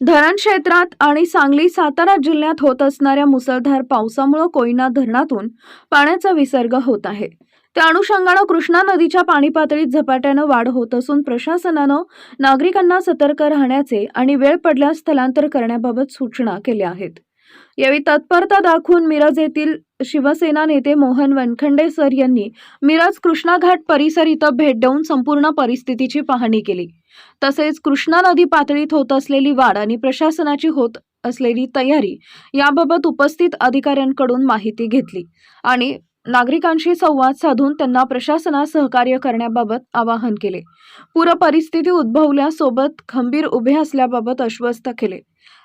धरण क्षेत्रात आणि सांगली सातारा जिल्ह्यात होत असणाऱ्या मुसळधार पावसामुळे कोयना धरणातून पाण्याचा विसर्ग होत आहे. त्या अनुषंगानं कृष्णा नदीच्या पाणी पातळीत झपाट्यानं वाढ होत असून प्रशासनानं नागरिकांना सतर्क राहण्याचे आणि वेळ पडल्यास स्थलांतर करण्याबाबत सूचना केल्या आहेत. यावेळी तत्परता दाखवून मिरज येथील शिवसेना नेते मोहन वनखंडे सर यांनी मिरज कृष्णा घाट परिसर इथं भेट देऊन संपूर्ण परिस्थितीची पाहणी केली. तसेच कृष्णा नदी पातळीत होत असलेली वाढ आणि प्रशासनाची होत असलेली तयारी याबाबत उपस्थित अधिकाऱ्यांकडून माहिती घेतली आणि नागरिकांशी संवाद साधून त्यांना प्रशासनास सहकार्य करण्याबाबत आवाहन केले. पूर परिस्थिती उद्भवल्यासोबत खंबीर उभे असल्याबाबत आश्वस्त केले.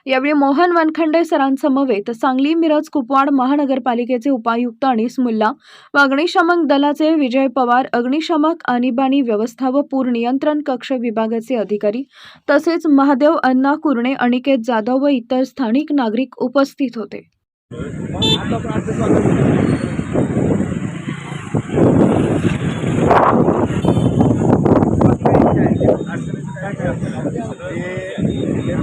यावेळी मोहन वनखंडे सरांसमवेत सांगली मिरज कुपवाड महानगरपालिकेचे उपायुक्त अनिस मुल्ला व अग्निशमक दलाचे विजय पवार अग्निशमक आणीबाणी व्यवस्था व पूर नियंत्रण कक्ष विभागाचे अधिकारी तसेच महादेव अण्णा कुरणे अनिकेत जाधव व इतर स्थानिक नागरिक उपस्थित होते. જે